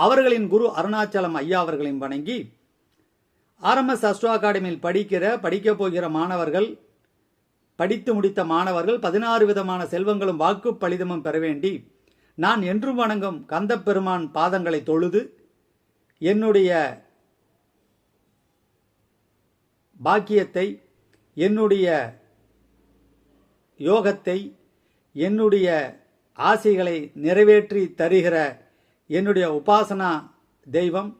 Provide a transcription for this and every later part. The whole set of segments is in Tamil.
அவர்களின் குரு அருணாச்சலம் ஐயா அவர்களையும் வணங்கி ஆர்எம்எஸ் அஸ்ட்ரோ அகாடமியில் படிக்கிற படிக்கப் போகிற மாணவர்கள் படித்து முடித்த மாணவர்கள் பதினாறு விதமான செல்வங்களும் வாக்கு பலிதமும் பெற வேண்டி நான் என்றும் வணங்கும் கந்த பெருமான் பாதங்களை தொழுது என்னுடைய பாக்கியத்தை என்னுடைய யோகத்தை என்னுடைய ஆசைகளை நிறைவேற்றி தருகிற என்னுடைய உபாசனா தெய்வம்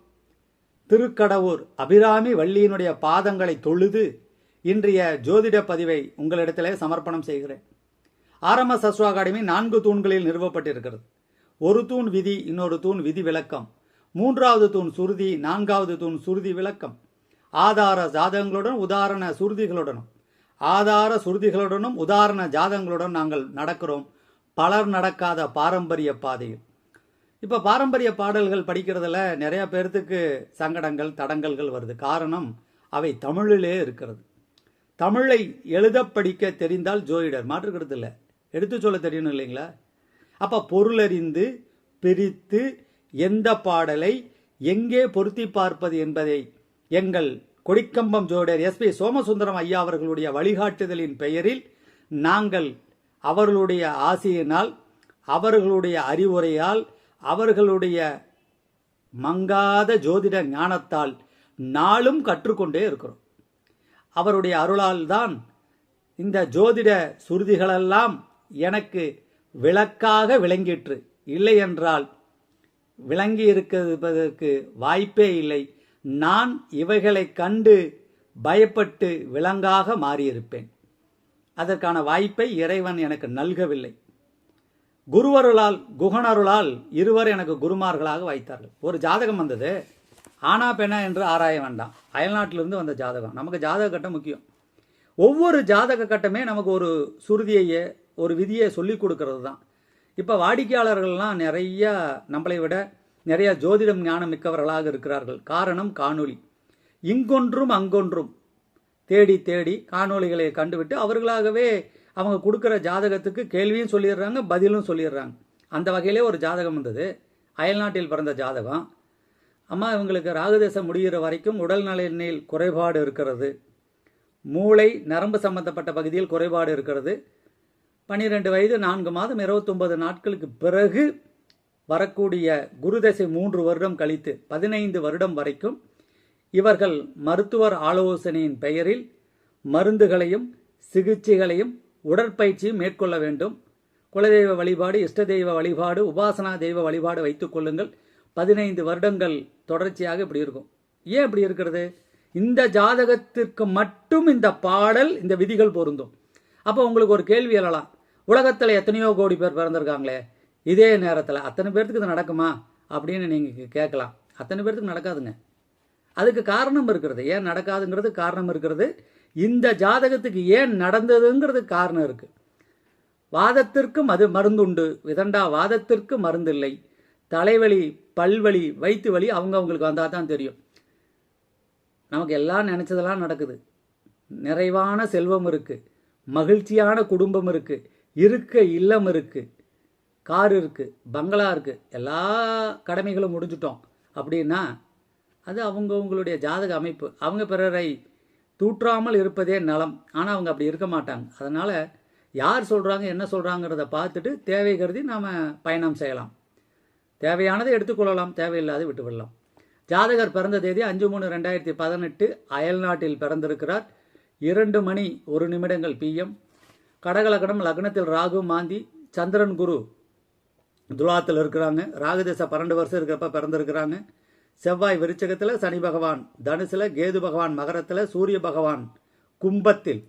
திருக்கடவுர் அபிராமி வள்ளியினுடைய பாதங்களை தொழுது இன்றைய ஜோதிட பதிவை உங்களிடத்திலே சமர்ப்பணம் செய்கிறேன். ஆரம்ப அஸ்வா அகாடமி நான்கு தூண்களில் நிறுவப்பட்டிருக்கிறது. ஒரு தூண் விதி இன்னொரு தூண் விதி விளக்கம். மூன்றாவது தூண் சுருதி நான்காவது தூண் சுருதி விளக்கம். ஆதார ஜாதகங்களுடன் உதாரண சுருதிகளுடனும். ஆதார சுருதிகளுடனும் உதாரண ஜாதகங்களுடன் நாங்கள் நடக்கிறோம். பலர் நடக்காத பாரம்பரிய பாதையில். இப்போ பாரம்பரிய பாடல்கள் படிக்கிறதுல நிறையா பேர்த்துக்கு சங்கடங்கள் தடங்கல்கள் வருது. காரணம் அவை தமிழிலே இருக்கிறது. தமிழை எழுத படிக்க தெரிந்தால் ஜோதிடர். மாற்றுக்கிறது இல்லை. எடுத்து சொல்ல தெரியணும் இல்லைங்களா? அப்போ பொருளறிந்து பிரித்து எந்த பாடலை எங்கே பொருத்தி பார்ப்பது என்பதை எங்கள் கொடிக்கம்பம் ஜோடர் எஸ்பி சோமசுந்தரம் ஐயா அவர்களுடைய வழிகாட்டுதலின் பெயரில் நாங்கள் அவர்களுடைய ஆசையினால் அவர்களுடைய அறிவுரையால் அவர்களுடைய மங்காத ஜோதிட ஞானத்தால் நாளும் கற்றுக்கொண்டே இருக்கிறோம். அவருடைய அருளால் தான் இந்த ஜோதிட சுருதிகளெல்லாம் எனக்கு விளக்காக விளங்கிற்று. இல்லை என்றால் விளங்கி இருப்பதற்கு வாய்ப்பே இல்லை. நான் இவைகளை கண்டு பயப்பட்டு விலங்காக மாறியிருப்பேன். அதற்கான வாய்ப்பை இறைவன் எனக்கு நல்கவில்லை. குருவருளால் குகனருளால் இருவர் எனக்கு குருமார்களாக வைத்தார்கள். ஒரு ஜாதகம் வந்தது. ஆனா பெண்ணா என்று ஆராய வேண்டாம். அயல்நாட்டிலிருந்து வந்த ஜாதகம். நமக்கு ஜாதக கட்டம் முக்கியம். ஒவ்வொரு ஜாதக கட்டமே நமக்கு ஒரு சுருதியையே ஒரு விதியை சொல்லி கொடுக்கறது தான் இப்போ வாடிக்கையாளர்கள்லாம் நிறைய நம்மளை விட நிறைய ஜோதிடம் ஞானம் மிக்கவர்களாக இருக்கிறார்கள். காரணம் காணொளி. இங்கொன்றும் அங்கொன்றும் தேடி தேடி காணொளிகளை கண்டுவிட்டு அவர்களாகவே அவங்க கொடுக்குற ஜாதகத்துக்கு கேள்வியும் சொல்லிடுறாங்க பதிலும் சொல்லிடுறாங்க. அந்த வகையிலே ஒரு ஜாதகம் வந்தது. அயல்நாட்டில் பிறந்த ஜாதகம். அம்மா இவங்களுக்கு ராகுதேசம் முடிகிற வரைக்கும் உடல் நலனில் குறைபாடு இருக்கிறது. மூளை நரம்பு சம்பந்தப்பட்ட பகுதியில் குறைபாடு இருக்கிறது. பன்னிரெண்டு வயது நான்கு மாதம் இருபத்தொன்பது நாட்களுக்கு பிறகு வரக்கூடிய குருதசை மூன்று வருடம் கழித்து பதினைந்து வருடம் வரைக்கும் இவர்கள் மருத்துவர் ஆலோசனையின் பெயரில் மருந்துகளையும் சிகிச்சைகளையும் உடற்பயிற்சியும் மேற்கொள்ள வேண்டும். குலதெய்வ வழிபாடு இஷ்ட தெய்வ வழிபாடு உபாசனா தெய்வ வழிபாடு வைத்துக் கொள்ளுங்கள். பதினைந்து வருடங்கள் தொடர்ச்சியாக இப்படி இருக்கும். ஏன் இப்படி இருக்கிறது? இந்த ஜாதகத்திற்கு மட்டும் இந்த பாடல் இந்த விதிகள் பொருந்தும். அப்போ உங்களுக்கு ஒரு கேள்வி எழலாம். உலகத்தில் எத்தனையோ கோடி பேர் பிறந்திருக்காங்களே. இதே நேரத்தில் அத்தனை பேர்த்துக்கு இது நடக்குமா? அப்படின்னு நீங்கள் கேட்கலாம். அத்தனை பேர்த்துக்கு நடக்காதுங்க. அதுக்கு காரணம் இருக்கிறது. ஏன் நடக்காதுங்கிறது காரணம் இருக்கிறது. இந்த ஜாதகத்துக்கு ஏன் நடந்ததுங்கிறது காரணம் இருக்கு. வாதத்திற்கும் அது மருந்துண்டு. விதண்டா வாதத்திற்கு மருந்தில்லை. தலைவலி பல்வலி வயிற்று வலி அவங்க அவங்களுக்கு வந்தால் தான் தெரியும். நமக்கு எல்லாம் நினச்சதெல்லாம் நடக்குது. நிறைவான செல்வம் இருக்குது மகிழ்ச்சியான குடும்பம் இருக்குது இருக்க இல்லம் இருக்குது கார் இருக்குது பங்களா இருக்குது எல்லா கடமைகளும் முடிஞ்சிட்டோம். அப்படின்னா அது அவங்கவுங்களுடைய ஜாதக அமைப்பு. அவங்க பிறரை தூற்றாமல் இருப்பதே நலம். ஆனால் அவங்க அப்படி இருக்க மாட்டாங்க. அதனால் யார் சொல்கிறாங்க என்ன சொல்கிறாங்கிறத பார்த்துட்டு தேவை கருதி நாம் பயணம் செய்யலாம். தேவையானதை எடுத்துக்கொள்ளலாம். தேவையில்லாத விட்டுவிடலாம் ஜாதகர் பிறந்த தேதி அஞ்சு மூணு ரெண்டாயிரத்தி பதினெட்டு. அயல்நாட்டில் பிறந்திருக்கிறார். இரண்டு மணி ஒரு நிமிடங்கள் பிஎம் கடகலகடம் லக்னத்தில் ராகு மாந்தி சந்திரன் குரு துலாத்தில் இருக்கிறாங்க. ராகுதேச பன்னெண்டு வருஷம் இருக்கிறப்ப பிறந்திருக்கிறாங்க. செவ்வாய் விருச்சகத்தில் சனி பகவான் தனுசில் கேது பகவான் மகரத்தில் சூரிய பகவான் கும்பத்தில்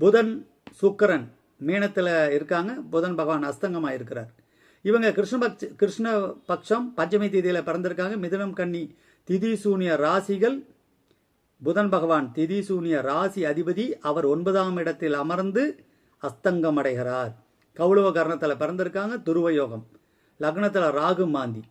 புதன் சுக்கரன் மீனத்தில் இருக்காங்க. புதன் பகவான் அஸ்தங்கமாக இருக்கிறார். இவங்க கிருஷ்ணபக்ஷ கிருஷ்ண பட்சம் பஞ்சமி தேதியில் பிறந்திருக்காங்க. மிதுனம் கன்னி திதிசூனிய ராசிகள் புதன் பகவான் திதி சூனிய ராசி அதிபதி அவர் ஒன்பதாம் இடத்தில் அமர்ந்து அஸ்தங்கம் அடைகிறார். கௌளவ கர்ணத்தில் பிறந்திருக்காங்க. துருவயோகம் லக்னத்தில் ராகு மாந்தி.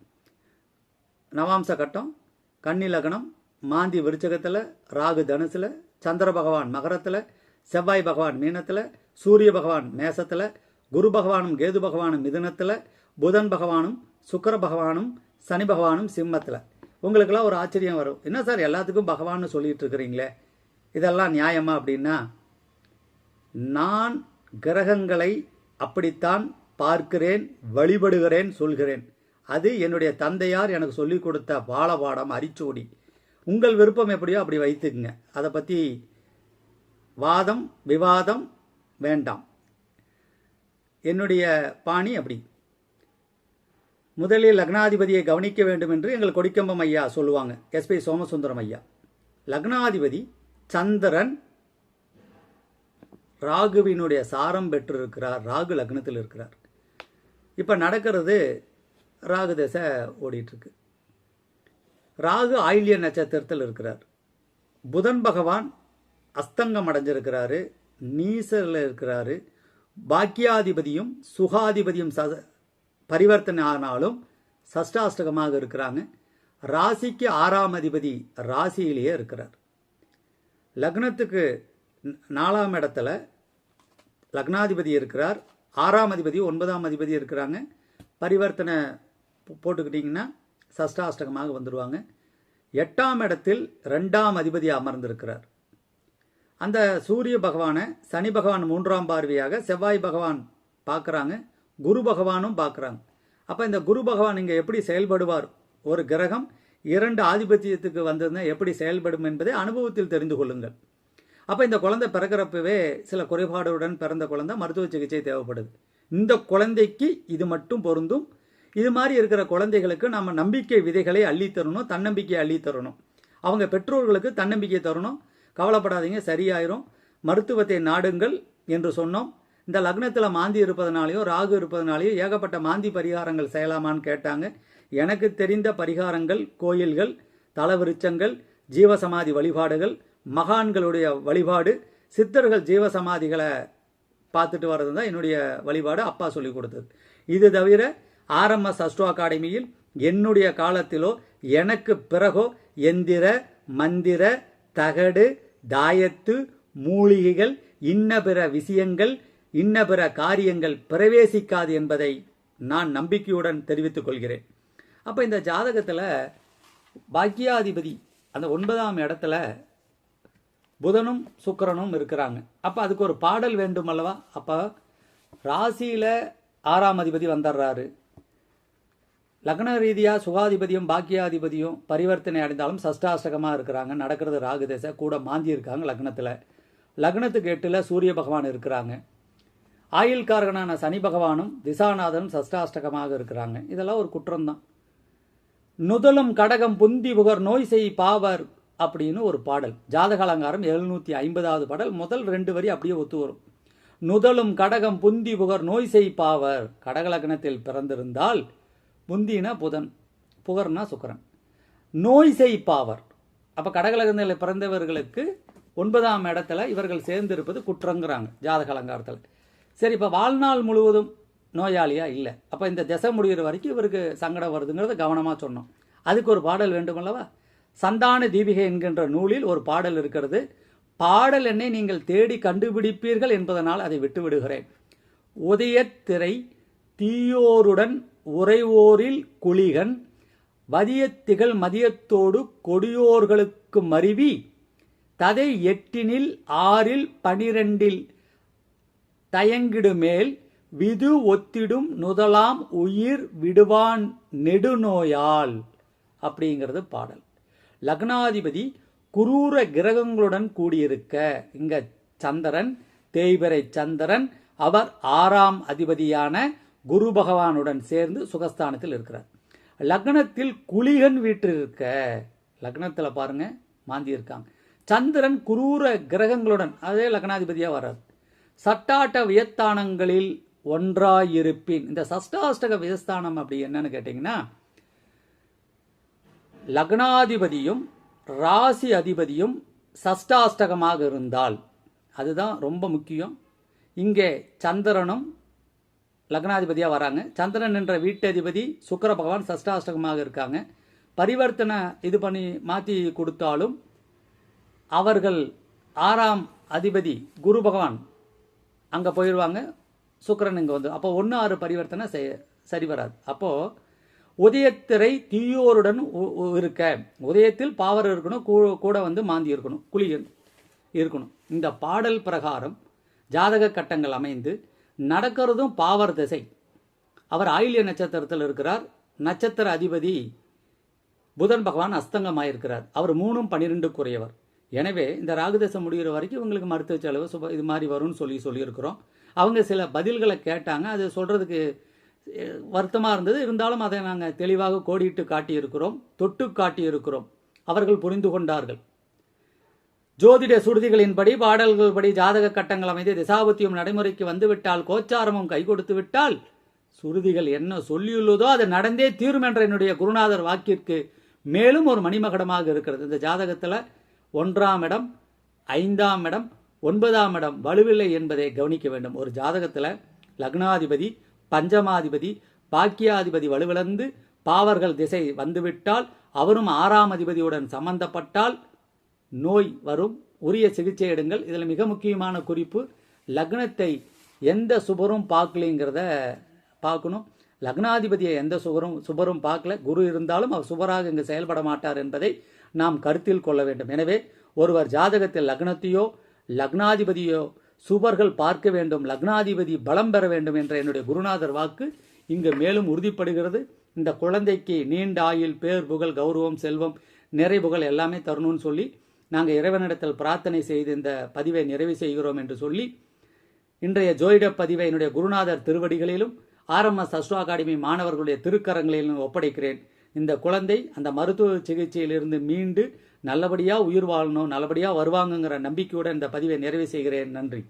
நவாம்ச கட்டம். கன்னி லக்னம் மாந்தி விருச்சகத்தில் ராகு தனுசில் சந்திர பகவான் மகரத்தில் செவ்வாய் பகவான் மீனத்தில் சூரிய பகவான் மேசத்தில் குரு பகவானும் கேது பகவானும் மிதுனத்தில் புதன் பகவானும் சுக்கர பகவானும் சனி பகவானும் சிம்மத்தில். உங்களுக்கெல்லாம் ஒரு ஆச்சரியம் வரும். என்ன சார் எல்லாத்துக்கும் பகவான்னு சொல்லிட்டு இருக்கிறீங்களே? இதெல்லாம் நியாயமா அப்படின்னா நான் கிரகங்களை அப்படித்தான் பார்க்கிறேன் வழிபடுகிறேன் சொல்கிறேன். அது என்னுடைய தந்தையார் எனக்கு சொல்லிக் கொடுத்த பாலபாடம் அரிச்சோடி. உங்கள் விருப்பம் எப்படியோ அப்படி வைத்துக்குங்க. அதை பற்றி வாதம் விவாதம் வேண்டாம். என்னுடைய பாணி அப்படி. முதலில் லக்னாதிபதியை கவனிக்க வேண்டும் என்று எங்கள் கொடிக்கம்பம் ஐயா சொல்லுவாங்க. எஸ்பி சோமசுந்தரம் ஐயா. லக்னாதிபதி சந்திரன் ராகுவினுடைய சாரம் பெற்றிருக்கிறார். ராகு லக்னத்தில் இருக்கிறார். இப்போ நடக்கிறது ராகு தசை ஓடிட்டுருக்கு. ராகு ஆயில்ய நட்சத்திரத்தில் இருக்கிறார். புதன் பகவான் அஸ்தங்கம் அடைஞ்சிருக்கிறாரு நீசரில் இருக்கிறாரு. பாக்கியாதிபதியும் சுகாதிபதியும் ச பரிவர்த்தனை ஆனாலும் சஷ்டாஷ்டகமாக இருக்கிறாங்க. ராசிக்கு ஆறாம் அதிபதி ராசியிலேயே இருக்கிறார். லக்னத்துக்கு நாலாம் இடத்துல லக்னாதிபதி இருக்கிறார். ஆறாம் அதிபதி ஒன்பதாம் அதிபதி இருக்கிறாங்க. பரிவர்த்தனை போட்டுக்கிட்டிங்கன்னா சஷ்டாஷ்டகமாக வந்துடுவாங்க எட்டாம் இடத்தில் ரெண்டாம் அதிபதி அமர்ந்திருக்கிறார். அந்த சூரிய பகவானை சனி பகவான் மூன்றாம் பார்வையாக செவ்வாய் பகவான் பார்க்குறாங்க குரு பகவானும் பார்க்குறாங்க. அப்போ இந்த குரு பகவான் இங்கே எப்படி செயல்படுவார்? ஒரு கிரகம் இரண்டு ஆதிபத்தியத்துக்கு வந்ததுன்னா எப்படி செயல்படும் என்பதை அனுபவத்தில் தெரிந்து கொள்ளுங்கள். அப்போ இந்த குழந்தை பிறக்கிறப்பவே சில குறைபாடுடன் பிறந்த குழந்தை மருத்துவ சிகிச்சை தேவைப்படுது. இந்த குழந்தைக்கு இது மட்டும் பொருந்தும் இது மாதிரி இருக்கிற குழந்தைகளுக்கு நம்ம நம்பிக்கை விதைகளை அள்ளித் தரணும் தன்னம்பிக்கை அள்ளித் தரணும். அவங்க பெற்றோர்களுக்கு தன்னம்பிக்கை தரணும். கவலைப்படாதீங்க சரியாயிரும். மருத்துவத்தை நாடுங்கள் என்று சொன்னோம். இந்த லக்னத்தில் மாந்தி இருப்பதனாலையோ ராகு இருப்பதனாலையோ ஏகப்பட்ட மாந்தி பரிகாரங்கள் செய்யலாமான்னு கேட்டாங்க. எனக்கு தெரிந்த பரிகாரங்கள் கோயில்கள் தலவிருச்சங்கள் ஜீவசமாதி வழிபாடுகள் மகான்களுடைய வழிபாடு சித்தர்கள் ஜீவசமாதிகளை பார்த்துட்டு வர்றது தான் என்னுடைய வழிபாடு அப்பா சொல்லி கொடுத்தது. இது தவிர ஆர்எம்எஸ் அஸ்ட்ரோ அகாடமியில் என்னுடைய காலத்திலோ எனக்கு பிறகோ எந்திர மந்திர தகடு தாயத்து மூலிகைகள் இன்ன பிற விஷயங்கள் இன்ன பிற காரியங்கள் பிரவேசிக்காது என்பதை நான் நம்பிக்கையுடன் தெரிவித்துக் கொள்கிறேன். அப்போ இந்த ஜாதகத்தில் பாக்கியாதிபதி அந்த ஒன்பதாம் இடத்துல புதனும் சுக்கிரனும் இருக்கிறாங்க. அப்போ அதுக்கு ஒரு பாடல் வேண்டும் அல்லவா அப்போ ராசியில் ஆறாம் அதிபதி வந்துடுறாரு லக்ன ரீதியாக சுகாதிபதியும் பாக்கியாதிபதியும் பரிவர்த்தனை அடைந்தாலும் சஷ்டாஷ்டகமாக இருக்கிறாங்க. நடக்கிறது ராகு தசை கூட மாந்தி இருக்காங்க லக்னத்தில். லக்னத்துக்கு எட்டில் சூரிய பகவான் இருக்கிறாங்க. ஆயுள்காரகனான சனி பகவானும் திசாநாதனும் சஷ்டாஷ்டகமாக இருக்கிறாங்க. இதெல்லாம் ஒரு குற்றம்தான். நுதலும் கடகம் புந்தி புகர் நோய் செய் பாவர் அப்படின்னு ஒரு பாடல். ஜாதக அலங்காரம் எழுநூற்றி ஐம்பதாவது பாடல். முதல் ரெண்டு வரி அப்படியே ஒத்து வரும். நுதலும் கடகம் புந்தி புகர் நோய் செய் பாவர். கடக லக்னத்தில் பிறந்திருந்தால் புந்தினா புதன் புகர்னா சுக்கரன். நோய் செய்ப்பாவர் பாவர் அப்போ கடகலகத்தில் பிறந்தவர்களுக்கு ஒன்பதாம் இடத்துல இவர்கள் சேர்ந்திருப்பது குற்றங்கிறாங்க ஜாதக அலங்காரத்தில். சரி இப்போ வாழ்நாள் முழுவதும் நோயாளியாக இல்லை. அப்போ இந்த திசை முடிகிற வரைக்கும் இவருக்கு சங்கடம் வருதுங்கிறத கவனமாக சொன்னோம். அதுக்கு ஒரு பாடல் வேண்டுமல்லவா? சந்தான தீபிகை என்கின்ற நூலில் ஒரு பாடல் இருக்கிறது. பாடல் என்னை நீங்கள் தேடி கண்டுபிடிப்பீர்கள் என்பதனால் அதை விட்டு விடுகிறேன் உதயத்திரை தீயோருடன் உறைவோரில் குளிகன் வதியத்திகள் மதியத்தோடு கொடியோர்களுக்கு மருவி ததை எட்டினில் ஆறில் பனிரெண்டில் தயங்கிடுமேல் விது ஒத்திடும் நுதலாம் உயிர் விடுவான் நெடுநோயால் அப்படிங்கிறது பாடல். லக்னாதிபதி குரூர கிரகங்களுடன் கூடியிருக்க இங்க சந்திரன் தேய்பிறை சந்திரன் அவர் ஆறாம் அதிபதியான குரு பகவானுடன் சேர்ந்து சுகஸ்தானத்தில் இருக்கிறார். லக்னத்தில் குளிகன் வீட்டில் இருக்க லக்னத்தில் பாருங்க மாந்தி இருக்காங்க. சந்திரன் குரூர கிரகங்களுடன் அதே லக்னாதிபதியாக வர்றார். சட்டாட்ட வியத்தானங்களில் ஒன்றாயிருப்பின். இந்த சஷ்டாஷ்டக வியஸ்தானம் அப்படி என்னன்னு கேட்டிங்கன்னா லக்னாதிபதியும் ராசி அதிபதியும் சஷ்டாஷ்டகமாக இருந்தால் அதுதான் ரொம்ப முக்கியம். இங்கே சந்திரனும் லக்னாதிபதியாக வராங்க. சந்திரன் என்ற வீட்டதிபதி சுக்கர பகவான் சஷ்டாஷ்டகமாக இருக்காங்க. பரிவர்த்தனை இது பண்ணி மாற்றி கொடுத்தாலும் அவர்கள் ஆறாம் அதிபதி குரு பகவான் அங்கே போயிடுவாங்க சுக்கிரன் இங்கே வந்து. அப்போ ஒன்று ஆறு பரிவர்த்தனை செய சரி வராது. அப்போது உதயத்திரை தீயோருடன் உ- இருக்க. உதயத்தில் பாவர் இருக்கணும் கூ- கூட வந்து மாந்தி இருக்கணும் குழி இருக்கணும். இந்த பாடல் பிரகாரம் ஜாதக கட்டங்கள் அமைந்து நடக்கிறதும் பாவர் திசை. அவர் ஆயில்ய நட்சத்திரத்தில் இருக்கிறார். நட்சத்திர அதிபதி புதன் பகவான் அஸ்தங்கமாயிருக்கிறார். அவர் மூணும் பன்னிரெண்டுக்குரியவர் எனவே இந்த ராகுதசம் முடிகிற வரைக்கும் இவங்களுக்கு மருத்துவ செலவு சுப இது மாதிரி வரும்னு சொல்லி சொல்லியிருக்கிறோம். அவங்க சில பதில்களை கேட்டாங்க. அது சொல்கிறதுக்கு வருத்தமாக இருந்தது. இருந்தாலும் அதை நாங்கள் தெளிவாக கோடிட்டு காட்டியிருக்கிறோம் தொட்டு காட்டியிருக்கிறோம். அவர்கள் புரிந்து கொண்டார்கள். ஜோதிட சுருதிகளின்படி பாடல்கள் படி ஜாதக கட்டங்கள் அமைந்து திசாபத்தியம் நடைமுறைக்கு வந்துவிட்டால் கோச்சாரமும் கை கொடுத்து விட்டால் சுருதிகள் என்ன சொல்லியுள்ளதோ அது நடந்தே தீரும் என்ற என்னுடைய குருநாதர் வாக்கிற்கு மேலும் ஒரு மணிமகடமாக இருக்கிறது. இந்த ஜாதகத்தில் ஒன்றாம் இடம் ஐந்தாம் இடம் ஒன்பதாம் இடம் வலுவில்லை என்பதை கவனிக்க வேண்டும். ஒரு ஜாதகத்தில் லக்னாதிபதி பஞ்சமாதிபதி பாக்கியாதிபதி வலுவிழந்து பாவர்கள் திசை வந்துவிட்டால் அவரும் ஆறாம் அதிபதியுடன் சம்பந்தப்பட்டால் நோய் வரும் உரிய சிகிச்சை எடுங்கள். இதில் மிக முக்கியமான குறிப்பு லக்னத்தை எந்த சுபரும் பார்க்கலைங்கிறத பார்க்கணும். லக்னாதிபதியை எந்த சுபரும் சுபரும் பார்க்கல. குரு இருந்தாலும் அவர் சுபராக இங்கு செயல்பட மாட்டார் என்பதை நாம் கருத்தில் கொள்ள வேண்டும். எனவே ஒருவர் ஜாதகத்தில் லக்னத்தையோ லக்னாதிபதியோ சுபர்கள் பார்க்க வேண்டும் லக்னாதிபதி பலம் பெற வேண்டும் என்ற என்னுடைய குருநாதர் வாக்கு இங்கு மேலும் உறுதிப்படுகிறது. இந்த குழந்தைக்கு நீண்ட ஆயுள் பேர் புகழ் கௌரவம் செல்வம் நிறைபுகழ் எல்லாமே தரணும்னு சொல்லி நாங்கள் இறைவனிடத்தில் பிரார்த்தனை செய்து இந்த பதிவை நிறைவு செய்கிறோம் என்று சொல்லி இன்றைய ஜோதிட பதிவை என்னுடைய குருநாதர் திருவடிகளிலும் ஆர்எம்எஸ் அஸ்ட்ரோ அகாடமி மாணவர்களுடைய திருக்கரங்களிலும் ஒப்படைக்கிறேன். இந்த குழந்தை அந்த மருத்துவ சிகிச்சையிலிருந்து மீண்டு நல்லபடியாக உயிர் வாழணும் நல்லபடியாக வருவாங்கங்கிற நம்பிக்கையுடன் இந்த பதிவை நிறைவு செய்கிறேன். நன்றி.